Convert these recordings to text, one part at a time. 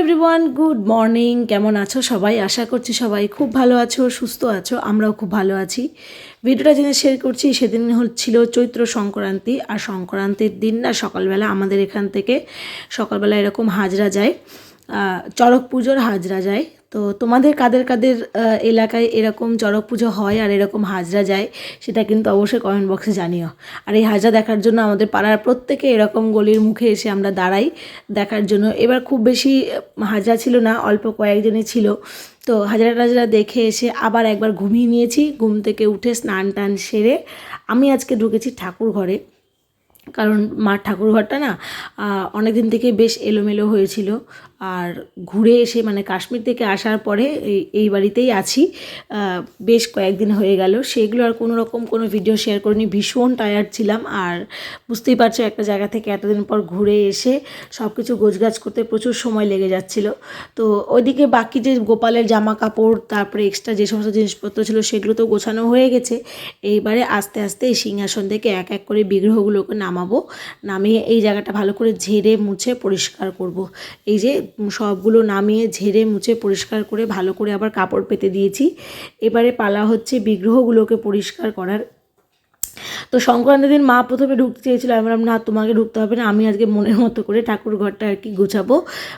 Everyone good morning কেমন আছো সবাই? আশা করছি সবাই খুব ভালো আছো, সুস্থ আছো। আমরাও খুব ভালো আছি। ভিডিওটা জেনে শেয়ার করছি, সেদিন হচ্ছিল চৈত্র সংক্রান্তি। আর সংক্রান্তির দিন না, সকালবেলা আমাদের এখান থেকে সকালবেলা এরকম হাজরা যায়। চড়ক পুজোর হাজরা যায়। তো তোমাদের কাদের কাদের এলাকায় এরকম চড়ক পুজো হয় আর এরকম হাজরা যায়, সেটা কিন্তু অবশ্যই কমেন্ট বক্সে জানিও। আর এই হাজরা দেখার জন্য আমাদের পাড়ার প্রত্যেকে এরকম গলির মুখে এসে আমরা দাঁড়াই দেখার জন্য। এবার খুব বেশি হাজরা ছিল না, অল্প কয়েকজনই ছিল। তো হাজরা টাজরা দেখে এসে আবার একবার ঘুমিয়ে নিয়েছি, ঘুম থেকে উঠে স্নান টান সেরে আমি আজকে ঢুকেছি ঠাকুর ঘরে। কারণ মার ঠাকুরঘরটা না অনেক দিন থেকে বেশ এলোমেলো হয়েছিল। আর ঘুরে এসে মানে কাশ্মীর থেকে আসার পরে এই বাড়িতেই আছি। বেশ কয়েকদিন হয়ে গেল। সেগুলো আর কোনো রকম কোনো ভিডিও শেয়ার করিনি। ভীষণ টায়ার্ড ছিলাম। আর বুঝতেই পারছ একটা জায়গা থেকে এতদিন পর ঘুরে এসে সব কিছু গোছগাছ করতে প্রচুর সময় লেগে যাচ্ছিল। তো ওইদিকে বাকি যে গোপালের জামা কাপড় তারপরে এক্সট্রা যে সমস্ত জিনিসপত্র ছিল সেগুলো তো গোছানো হয়ে গেছে। এইবারে আস্তে আস্তে এই সিংহাসন থেকে এক এক করে বিগ্রহগুলোকে নামাবো, নামিয়ে এই জায়গাটা ভালো করে ঝেড়ে মুছে পরিষ্কার করব। এই যে সবগুলো নামিয়ে ঝেড়ে মুছে পরিষ্কার করে ভালো করে আবার কাপড় পেতে দিয়েছি। এবারে পালা হচ্ছে বিগ্রহগুলোকে পরিষ্কার করার। তো সংক্রান্তির দিন মা প্রথমে ঢুকতে চেয়েছিল, আমি বললাম না, তোমাকে ঢুকতে হবে না, আমি আজকে মনের মতো করে ঠাকুর ঘরটা আর কি গুছাবো।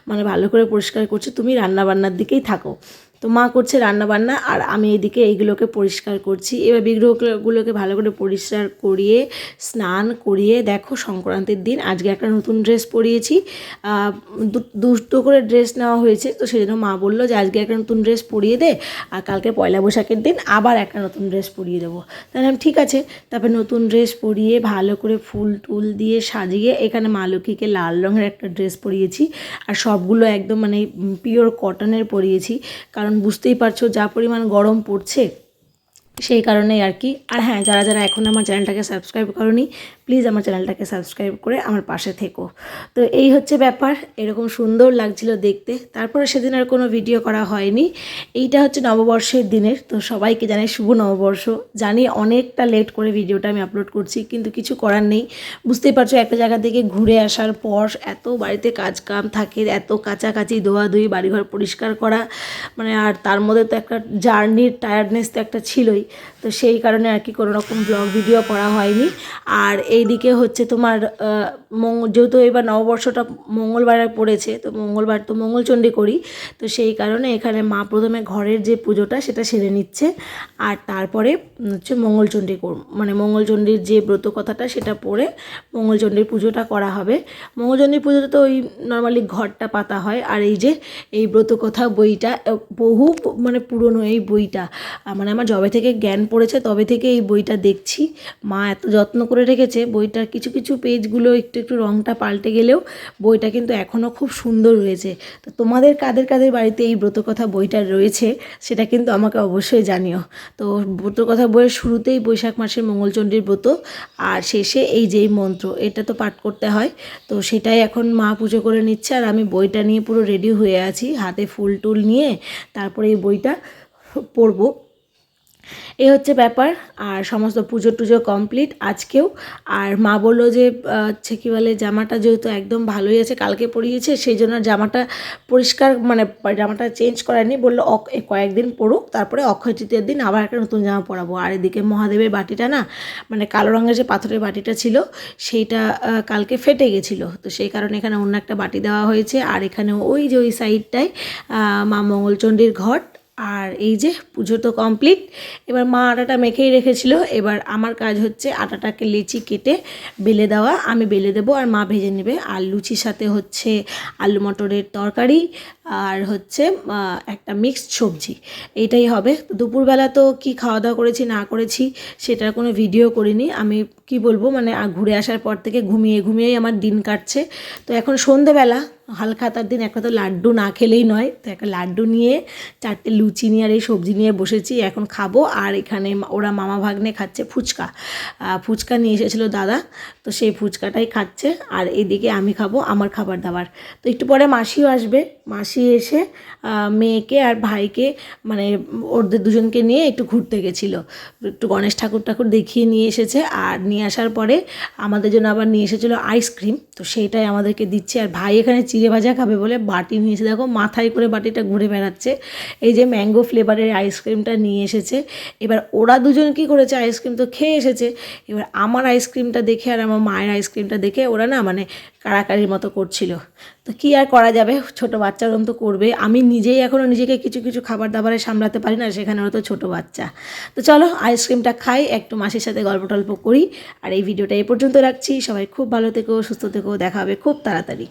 মানে ভালো করে পরিষ্কার করছি, তুমি রান্না বান্নার দিকেই থাকো। তো মা করছে রান্না বান্না আর আমি এদিকে এইগুলোকে পরিষ্কার করছি। এবার বিগ্রহগুলোকে ভালো করে পরিষ্কার করিয়ে, স্নান করিয়ে দেখো সংক্রান্তির দিন। আজকে একটা নতুন ড্রেস পরিয়েছি। দুটো করে ড্রেস নেওয়া হয়েছে। তো সেই জন্য মা বলল যে, আজকে একটা নতুন ড্রেস পরিয়ে দে আর কালকে পয়লা বৈশাখের দিন আবার একটা নতুন ড্রেস পরিয়ে দেবো। তাহলে ঠিক আছে। তারপরে নতুন ড্রেস পরিয়ে ভালো করে ফুল টুল দিয়ে সাজিয়ে এখানে মা লক্ষ্মীকে লাল রঙের একটা ড্রেস পরিয়েছি। আর সবগুলো একদম মানে পিওর কটনের পরিয়েছি। কারণ বুঝতেই পারছ যা পরিমাণ গরম পড়ছে, সেই কারণেই আর কি। আর হ্যাঁ যারা যারা এখন আমার চ্যানেলটাকে সাবস্ক্রাইব করনি প্লিজ আমার চ্যানেলটাকে সাবস্ক্রাইব করে আমার পাশে থেকো। তো এই হচ্ছে ব্যাপার, এরকম সুন্দর লাগছিল দেখতে। তারপরে সেদিন আর কোনো ভিডিও করা হয়নি। এইটা হচ্ছে নববর্ষের দিনের, তো সবাইকে জানাই শুভ নববর্ষ। জানি অনেকটা লেট করে ভিডিওটা আমি আপলোড করছি, কিন্তু কিছু করার নেই। বুঝতেই পারছ, একটা জায়গা থেকে ঘুরে আসার পর এত বাড়িতে কাজ কাম থাকে, এত কাছাকাছি ধোয়াধুয়ি বাড়িঘর পরিষ্কার করা মানে আর তার মধ্যে তো একটা জার্নির টায়ার্ডনেস তো একটা ছিলই। তো সেই কারণে আর কি কোনো রকম ব্লগ ভিডিও করা হয়নি। আর এইদিকে হচ্ছে তোমার যেহেতু এবার নববর্ষটা মঙ্গলবারে পড়েছে, তো মঙ্গলবার তো মঙ্গলচণ্ডী করি, তো সেই কারণে এখানে মা প্রথমে ঘরের যে পুজোটা সেটা সেরে নিচ্ছে, আর তারপরে হচ্ছে মঙ্গলচণ্ডী মানে মঙ্গলচণ্ডীর যে ব্রত কথাটা সেটা পড়ে মঙ্গলচণ্ডীর পুজোটা করা হবে। মঙ্গলচণ্ডীর পুজোতে তো ওই নর্মালি ঘরটা পাতা হয়, আর এই যে এই ব্রত কথা বইটা বহু মানে পুরনো এই বইটা মানে আমার জবে থেকে জ্ঞান পড়েছে তবে থেকে এই বইটা দেখছি, মা এত যত্ন করে রেখেছে বইটার কিছু কিছু পেজগুলো একটু একটু রঙটা পাল্টে গেলেও বইটা কিন্তু এখনও খুব সুন্দর রয়েছে। তো তোমাদের কাদের কাদের বাড়িতে এই ব্রতকথা বইটা রয়েছে সেটা কিন্তু আমাকে অবশ্যই জানিও। তো ব্রতকথা বইয়ের শুরুতেই বৈশাখ মাসের মঙ্গলচণ্ডীর ব্রত আর শেষে এই যেই মন্ত্র, এটা তো পাঠ করতে হয়। তো সেটাই এখন মা পুজো করে নিচ্ছে আর আমি বইটা নিয়ে পুরো রেডি হয়ে আছি। হাতে ফুল টুল নিয়ে তারপরে এই বইটা পড়ব। এই হচ্ছে ব্যাপার, আর সমস্ত পুজো টুজো কমপ্লিট আজকেও। আর মা বলল যে হচ্ছে কী বলে, জামাটা যেহেতু একদম ভালোই আছে, কালকে পরিয়েছে, সেই জন্য জামাটা পরিষ্কার মানে জামাটা চেঞ্জ করায়নি, বলল এ কয়েকদিন পড়ুক তারপরে অক্ষয় তৃতীয়ার দিন আবার একটা নতুন জামা পরাবো। আর এদিকে মহাদেবের বাটিটা না মানে কালো রঙের যে পাথরের বাটিটা ছিল, সেইটা কালকে ফেটে গেছিল। তো সেই কারণে এখানে অন্য একটা বাটি দেওয়া হয়েছে, আর এখানে ওই যে ওই সাইডটায় মা মঙ্গলচণ্ডীর ঘট আর এই যে পুজো তো কমপ্লিট এবার মা আটাটা মেখেই রেখেছিল। এবার আমার কাজ হচ্ছে আটাটাকে লেচি কেটে বেলে দেওয়া। আমি বেলে দেবো আর মা ভেজে নেবে। আর লুচির সাথে হচ্ছে আলু মটরের তরকারি আর হচ্ছে একটা মিক্সড সবজি। এটাই হবে। দুপুরবেলা তো কি খাওয়া দাওয়া করেছি, না করেছি, সেটার কোনো ভিডিও করিনি। আমি কি বলব মানে ঘুরে আসার পর থেকে ঘুমিয়ে ঘুমিয়েই আমার দিন কাটছে। তো এখন সন্ধেবেলা হালখাতার দিন একটা তো লাড্ডু না খেলেই নয়, তো একটা লাড্ডু নিয়ে চারটে লুচি নিয়ে আর এই সবজি নিয়ে বসেছি, এখন খাব। আর এখানে ওরা মামা ভাগ্নে খাচ্ছে ফুচকা। ফুচকা নিয়ে এসেছিল দাদা, তো সেই ফুচকাটাই খাচ্ছে। আর এদিকে আমি খাব আমার খাবার দাবার। তো একটু পরে মাসিও আসবে। মাসি এসে মেয়েকে আর ভাইকে মানে ওদের দুজনকে নিয়ে একটু ঘুরতে গেছিল। একটু গণেশ ঠাকুর ঠাকুর দেখিয়ে নিয়ে এসেছে। আর নিয়ে আসার পরে আমাদের জন্য আবার নিয়ে এসেছিল আইসক্রিম, তো সেইটাই আমাদেরকে দিচ্ছে। আর ভাই এখানে চিড়ে ভাজা খাবে বলে বাটি নিয়েছে। দেখো মাথায় করে বাটিটা ঘুরে বেড়াচ্ছে। এই যে ম্যাঙ্গো ফ্লেভারের আইসক্রিমটা নিয়ে এসেছে। এবার ওরা দুজন কি করেছে? আইসক্রিম তো খেয়ে এসেছে। এবার আমার আইসক্রিমটা দেখে আর আমার মায়ের আইসক্রিমটা দেখে ওরা না মানে কাড়াকাড়ির মতো করছিল। তো কী আর করা যাবে? ছোট বাচ্চার তো করবে। আমি নিজেই এখনও নিজেকে কিছু কিছু খাবার দাবারে সামলাতে পারি না, সেখানে ওরা তো ছোটো বাচ্চা। তো চলো আইসক্রিমটা খাই, একটু মাসির সাথে গল্প টল্প করি। আর এই ভিডিওটা এই পর্যন্ত রাখছি। সবাই খুব ভালো থেকো, সুস্থ থেকো, দেখা হবে খুব তাড়াতাড়ি।